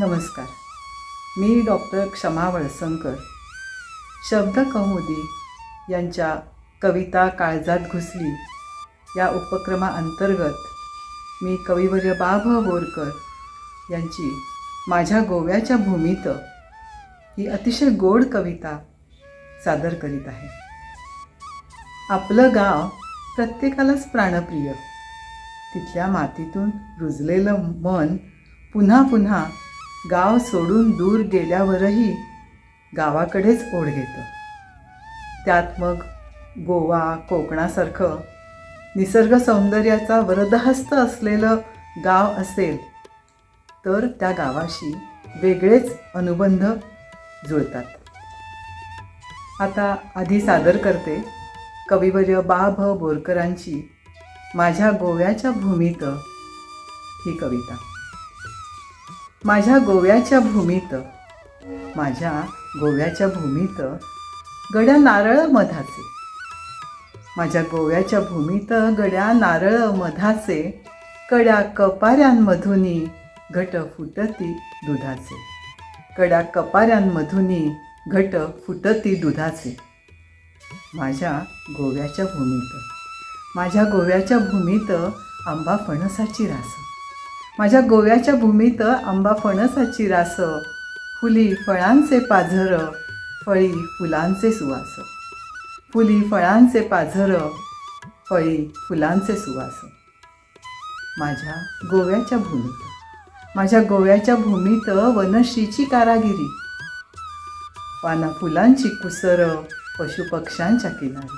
नमस्कार. मी डॉक्टर क्षमा वळसंकर. शब्द कौमुदी यांच्या कविता काळजात घुसली. या उपक्रमाअंतर्गत मी कविवर्य बाभ बोरकर यांची माझ्या गोव्याच्या भूमीत ही अतिशय गोड कविता सादर करीत आहे. आपलं गाव प्रत्येकालाच प्राणप्रिय. तिथल्या मातीतून रुजलेलं मन पुन्हा पुन्हा गाव सोडून दूर गेल्यावरही गावाकडेच ओढ घेतं. त्यात मग गोवा कोकणासारखं निसर्ग सौंदर्याचा वरदहस्त असलेलं गाव असेल तर त्या गावाशी वेगळेच अनुबंध जुळतात. आता आधी सादर करते कविवर्य बा भ बोरकरांची माझ्या गोव्याच्या भूमीत ही कविता. माझ्या गोव्याच्या भूमीत. माझ्या गोव्याच्या भूमीत गड्या नारळ मधाचे माझ्या गोव्याच्या भूमीत गड्या नारळ मधाचे कड्या कपाऱ्यांमधुनी घट फुटती दुधाचे. कड्या कपाऱ्यांमधुनी घट फुटती दुधाचे. माझ्या गोव्याच्या भूमीत. माझ्या गोव्याच्या भूमीत आंबा फणसाची रास. माझ्या गोव्याच्या भूमीत आंबा फणसाची रास फुली फळांचे पाझर फळी फुलांचे सुवास. फुली फळांचे पाझर फळी फुलांचे सुवास. माझ्या गोव्याच्या भूमीत. माझ्या गोव्याच्या भूमीत वनश्रीची कारागिरी. पाना फुलांची कुसर पशुपक्ष्यांच्या किनारी.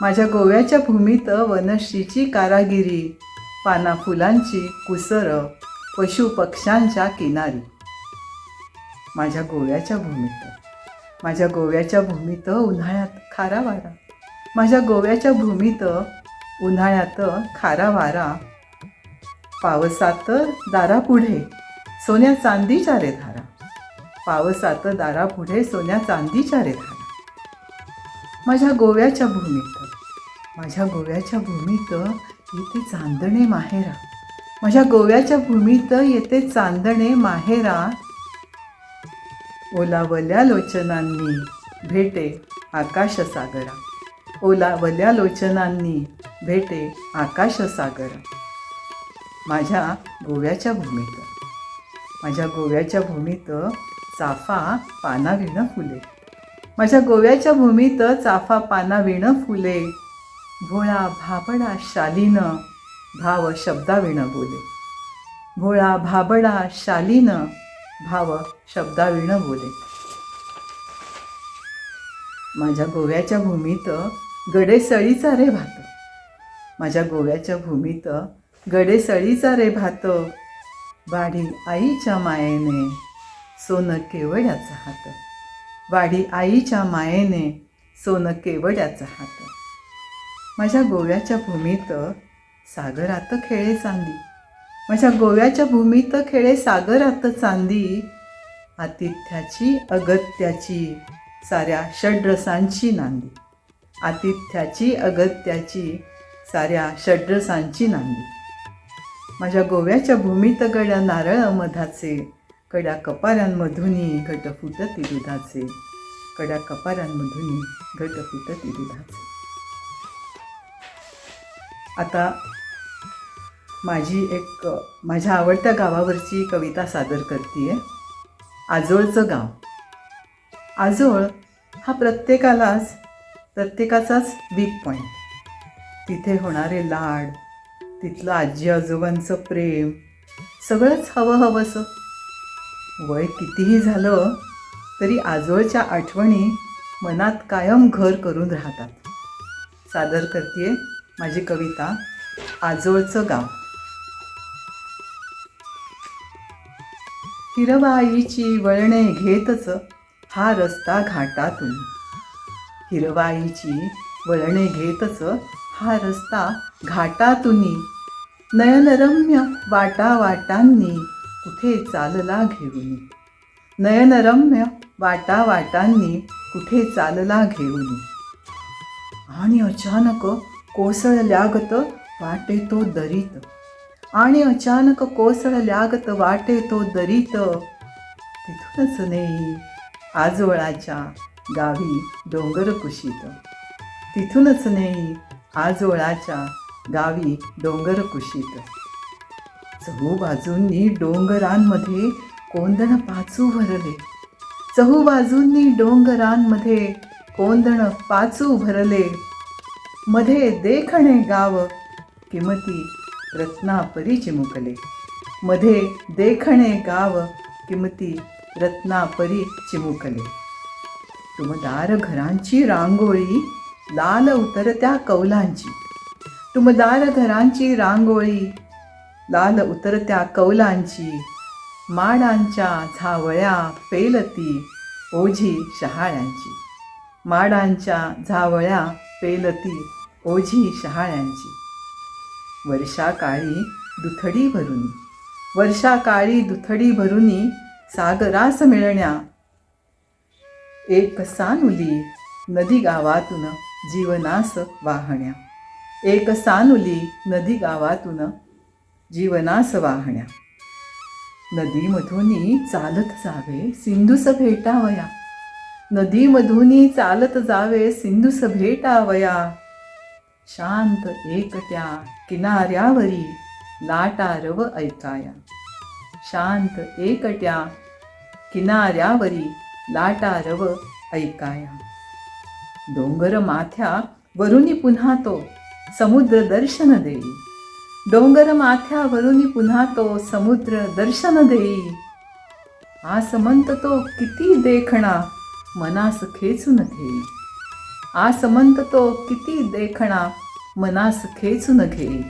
माझ्या गोव्याच्या भूमीत वनश्रीची कारागिरी. पाना फुलांची कुसर पशुपक्ष्यांच्या किनारी. माझ्या गोव्याच्या भूमीत. माझ्या गोव्याच्या भूमीत उन्हाळ्यात खारा वारा माझ्या गोव्याच्या भूमीत उन्हाळ्यात खारा वारा पावसात दारापुढे सोन्या चांदीच्या रे धारा. पावसात दारापुढे सोन्या चांदीच्या रे धारा. माझ्या गोव्याच्या भूमीत. माझ्या गोव्याच्या भूमीत येते चांदणे माहेरा. माझ्या गोव्याच्या भूमीत येते चांदणे माहेरा. ओलावल्या लोचनांनी भेटे आकाश सागरा ओलावल्या लोचनांनी भेटे आकाश सागरा माझ्या गोव्याच्या भूमीत. माझ्या गोव्याच्या भूमीत चाफा पाना विणं फुले. माझ्या गोव्याच्या भूमीत चाफा पाना विणं फुले. भोळा भाबडा शालीनं भाव शब्दाविण बोले. भोळा भाबडा शालीनं भाव शब्दाविण बोले. माझ्या गोव्याच्या भूमीत गडेसळीचा रे भात. माझ्या गोव्याच्या भूमीत गडेसळीचा रे भात. वाढी आईच्या मायेने सोनं केवड्याचा हात. वाढी आईच्या मायेने सोनं केवड्याचा हात. माझ्या गोव्याच्या भूमीत सागरात खेळे चांदी. माझ्या गोव्याच्या भूमीत खेळे सागरात चांदी. आतिथ्याची अगत्याची साऱ्या षड्रसांची नांदी. आतिथ्याची अगत्याची साऱ्या षड्रसांची नांदी. माझ्या गोव्याच्या भूमीत गड्या नारळ मधाचे कड्या कपाऱ्यांमधूनही घट फुटती दुधाचे कड्या कपाऱ्यांमधूनही घट फुटती दुधाचे आता माझी एक माझ्या आवडत्या गावावरची कविता सादर करते आहे आजोळचं गाव. आजोळ हा प्रत्येकालाच प्रत्येकाचाच वीक पॉईंट तिथे होणारे लाड तिथलं आजी आजोबांचं प्रेम सगळंच हवं हवंसं. वय कितीही झालं तरी आजोळच्या आठवणी मनात कायम घर करून राहतात. सादर करते माझी कविता आजोळचं गाव. हिरवाईची वळणे घेतच हा रस्ता घाटातून. हिरवाईची वळणे घेतच हा रस्ता घाटातून. नयनरम्य वाटा वाटांनी कुठे चालला घेऊन? नयनरम्य वाटा वाटांनी कुठे चालला घेऊन? आणि अचानक कोसळल्यागत वाटे तो दरीत. आणि अचानक कोसळल्यागत वाटे तो दरीत. तिथूनच नेई आजोळाच्या गावी डोंगर कुशीत. तिथूनच नेई आजोळाच्या गावी डोंगर कुशीत. चहू बाजूंनी डोंगरांमध्ये कोंदण पाचू भरले. चहू बाजूंनी डोंगरांमध्ये कोंदण पाचू भरले. मध्ये देखणे गाव किमती रत्नापरी चिमुकले मध्ये देखणे गाव किमती रत्नापरी चिमुकले तुमदार घरांची रांगोळी लाल उतरत्या कौलांची. तुमदार घरांची रांगोळी लाल उतरत्या कौलांची. माडांच्या झावळ्या फेलती ओझी शहाळ्यांची. माडांच्या झावळ्या पेलती ओझी शहाळ्यांची वर्षाकाळी दुथडी भरुनी वर्षाकाळी दुथडी भरुनी सागरास मिळण्या. एक सानुली नदी गावातून जीवनास वाहण्या. एक सानुली नदी गावातून जीवनास वाहण्या. नदीमधून चालत जावे सिंधूस भेटावया. नदीमधूनी चालत जावे सिंधूस भेटावया शांत एकट्या किनाऱ्यावरी लाटारव ऐकाया. शांत एकट्या किनाऱ्यावरी लाटारव ऐकाया. डोंगर माथ्या वरुनी पुन्हा तो समुद्र दर्शन देई. डोंगर माथ्यावरुनी पुन्हा तो समुद्र दर्शन देई. आसमंत तो किती देखणा मनास खेचून घेई आसमंत तो किती देखणा मनास खेचून घेई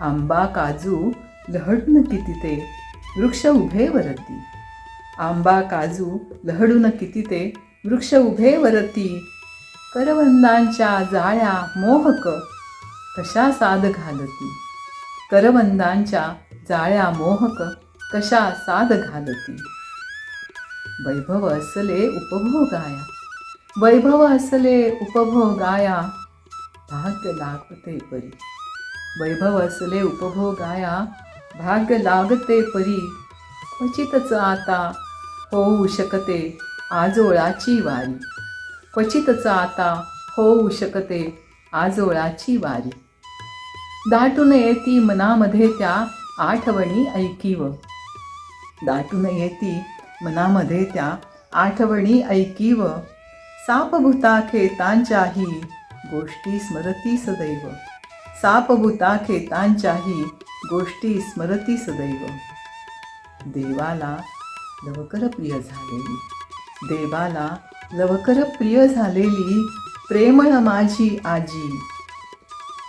आंबा काजू लहडून किती ते वृक्ष उभे वरती. आंबा काजू लहडून किती ते वृक्ष उभे वरती. करवंदांच्या जाळ्या मोहक कशा साध घालती. करवंदांच्या जाळ्या मोहक कशा साध घालती. वैभव असले उपभोगाया. वैभव असले उपभोगाया. भाग्य लागते परी. वैभव असले उपभोगाया. भाग्य लागते परी. क्वचितच आता होऊ शकते आजोळाची वारी. क्वचितच आता होऊ शकते आजोळाची वारी. दाटून येती मनामध्ये त्या आठवणी ऐकीव. दाटून येती मनामध्ये त्या आठवणी ऐकीव सापभूता खेतांच्याही गोष्टी स्मरती सदैव. सापभूता खेतांच्याही गोष्टी स्मरती सदैव. देवाला लवकर प्रिय झालेली. देवाला लवकर प्रिय झालेली प्रेमळ माझी आजी.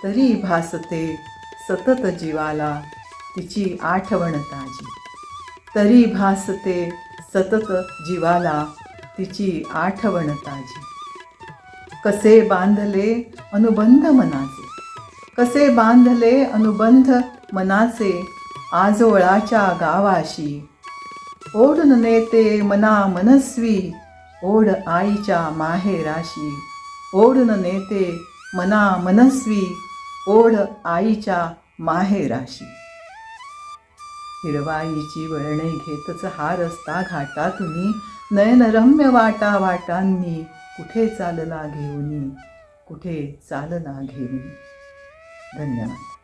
तरी भासते सतत जीवाला तिची आठवण ताजी. तरी भासते सतत जीवाला तिची आठवण ताजी. कसे बांधले अनुबंध मनाचे. कसे बांधले अनुबंध मनाचे आजोळाच्या गावाशी. ओढून नेते मना मनस्वी ओढ आईच्या माहेराशी. ओढून नेते मना मनस्वी ओढ आईच्या माहेराशी. हिरवाईची वळणे घेतच हा रस्ता तुम्ही नयनरम्य वाटा वाटांनी कुठे चालला घेऊनी? कुठे चालला घेऊनी? धन्यवाद.